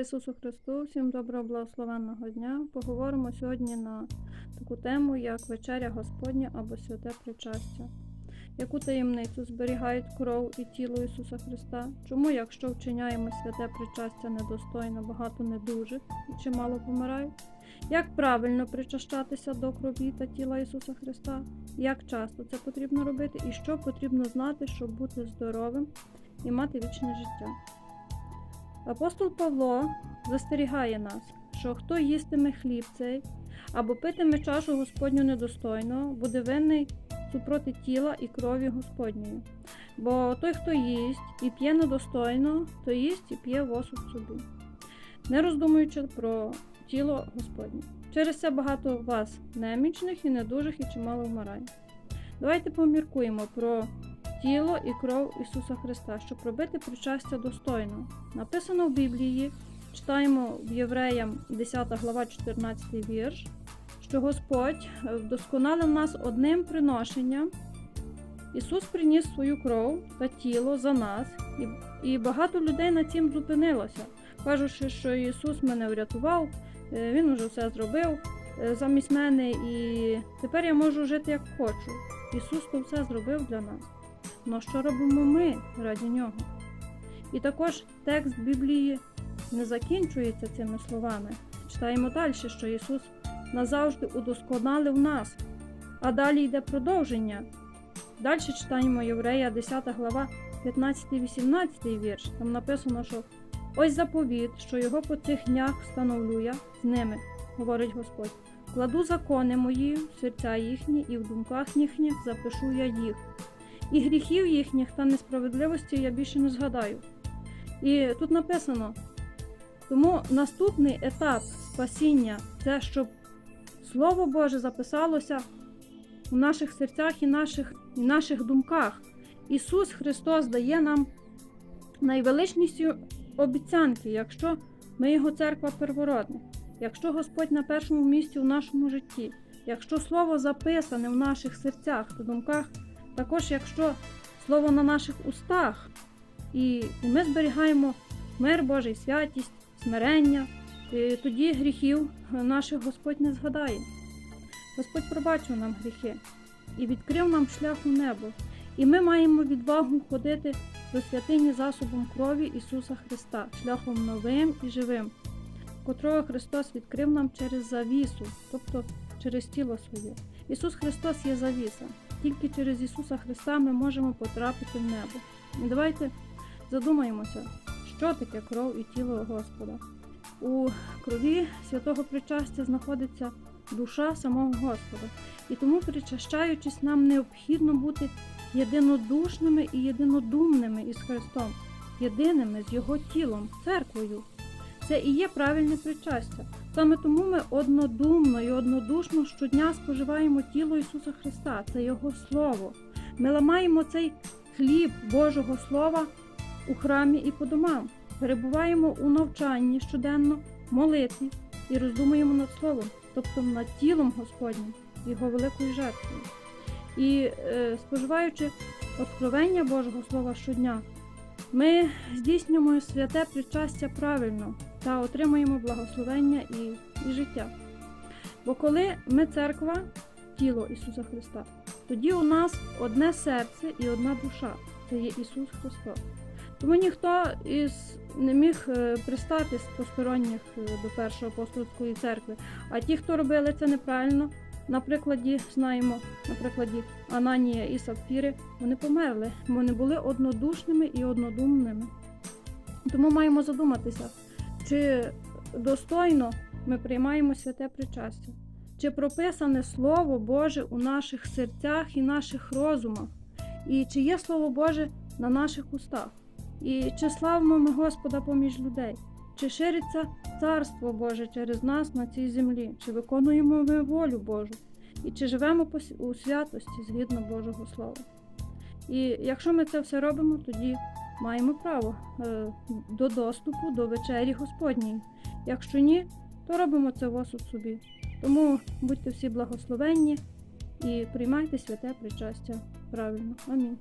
Ісусу Христу! Всім доброго благословенного дня. Поговоримо сьогодні на таку тему, як вечеря Господня або святе причастя. Яку таємницю зберігають кров і тіло Ісуса Христа? Чому, якщо вчиняємо святе причастя недостойно, багато недужих і чимало помирають? Як правильно причащатися до крові та тіла Ісуса Христа? Як часто це потрібно робити і що потрібно знати, щоб бути здоровим і мати вічне життя? Апостол Павло застерігає нас, що хто їстиме хліб цей або питиме чашу Господню недостойно, буде винний супроти тіла і крові Господньої. Бо той, хто їсть і п'є недостойно, то їсть і п'є в осуд собі, не роздумуючи про тіло Господнє. Через це багато вас немічних і недужих і чимало вмирає. Давайте поміркуємо про тіло і кров Ісуса Христа, щоб робити причастя достойно. Написано в Біблії, читаємо в Євреям 10 глава, 14 вірш, що Господь вдосконалив нас одним приношенням. Ісус приніс свою кров та тіло за нас, і, багато людей на цім зупинилося, кажучи, що Ісус мене врятував, е, Він уже все зробив е, замість мене, і тепер я можу жити як хочу. Ісус то все зробив для нас. Но що робимо ми раді нього? І також текст Біблії не закінчується цими словами. Читаємо далі, що Ісус назавжди удосконалив нас. А далі йде продовження. Далі читаємо Єврея, 10 глава, 15-18 вірш. Там написано, що ось заповіт, що його по цих днях встановлю я з ними, говорить Господь. Кладу закони мої в серця їхні, і в думках їхніх запишу я їх і гріхів їхніх та несправедливості я більше не згадаю. І тут написано: тому наступний етап спасіння це щоб Слово Боже записалося у наших серцях і наших, і наших думках. Ісус Христос дає нам найвеличніші обіцянки, якщо ми Його церква первородна, якщо Господь на першому місці у нашому житті, якщо Слово записане в наших серцях та думках. Також, якщо слово на наших устах, і, ми зберігаємо мир Божий, святість, смирення, тоді гріхів наших Господь не згадає. Господь пробачив нам гріхи і відкрив нам шлях у небо. І ми маємо відвагу ходити до святині засобом крові Ісуса Христа, шляхом новим і живим, котрого Христос відкрив нам через завісу, тобто через тіло своє. Ісус Христос є завіса. Тільки через Ісуса Христа ми можемо потрапити в небо. Давайте задумаємося, що таке кров і тіло Господа. У крові святого причастя знаходиться душа самого Господа. І тому, причащаючись, нам необхідно бути єдинодушними і єдинодумними із Христом, єдиними з Його тілом, церквою. Це і є правильне причастя. Саме тому ми однодумно і однодушно щодня споживаємо тіло Ісуса Христа, це Його Слово. Ми ламаємо цей хліб Божого Слова у храмі і по домам, перебуваємо у навчанні щоденно, молитві і роздумуємо над Словом, тобто над тілом Господнім, Його великою жертвою. І е, споживаючи откровення Божого Слова щодня, ми здійснюємо святе причастя правильно та отримуємо благословення і, і життя. Бо коли ми церква, тіло Ісуса Христа, тоді у нас одне серце і одна душа це є Ісус Христос. Тому ніхто із не міг е, пристати з посторонніх е, до першої апостольської церкви. А ті, хто робили це неправильно, на прикладі знаємо, на прикладі Ананія і Сапфіри, вони померли, вони були однодушними і однодумними. Тому маємо задуматися, чи достойно ми приймаємо святе причастя, чи прописане Слово Боже у наших серцях і наших розумах, і чи є Слово Боже на наших устах, і чи славимо ми Господа поміж людей, чи шириться Царство Боже через нас на цій землі, чи виконуємо ми волю Божу, і чи живемо у святості згідно Божого Слова. І якщо ми це все робимо, тоді маємо право е, до доступу до вечері Господньої. Якщо ні, то робимо це в осуд собі. Тому будьте всі благословенні і приймайте святе причастя правильно. Амінь.